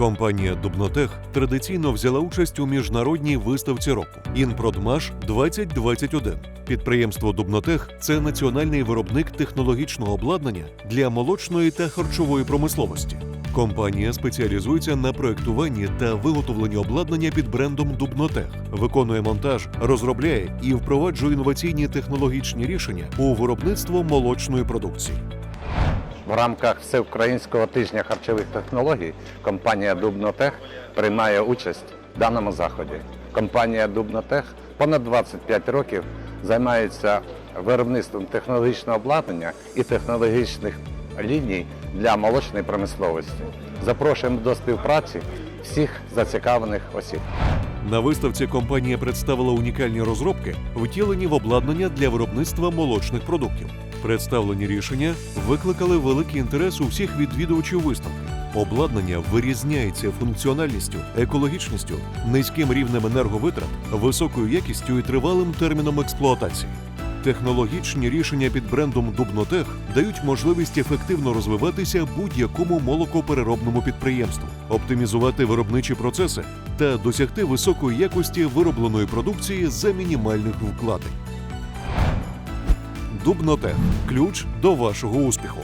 Компанія Дубнотех традиційно взяла участь у міжнародній виставці року Інпродмаш 2021. Підприємство Дубнотех це національний виробник технологічного обладнання для молочної та харчової промисловості. Компанія спеціалізується на проектуванні та виготовленні обладнання під брендом Дубнотех, виконує монтаж, розробляє і впроваджує інноваційні технологічні рішення у виробництво молочної продукції. В рамках всеукраїнського тижня харчових технологій компанія Дубнотех приймає участь в даному заході. Компанія Дубнотех понад 25 років займається виробництвом технологічного обладнання і технологічних ліній для молочної промисловості. Запрошуємо до співпраці всіх зацікавлених осіб. На виставці компанія представила унікальні розробки, втілені в обладнання для виробництва молочних продуктів. Представлені рішення викликали великий інтерес у всіх відвідувачів виставки. Обладнання вирізняється функціональністю, екологічністю, низьким рівнем енерговитрат, високою якістю і тривалим терміном експлуатації. Технологічні рішення під брендом Дубнотех дають можливість ефективно розвиватися будь-якому молокопереробному підприємству, оптимізувати виробничі процеси та досягти високої якості виробленої продукції за мінімальних вкладень. Дубнотех ключ до вашого успіху.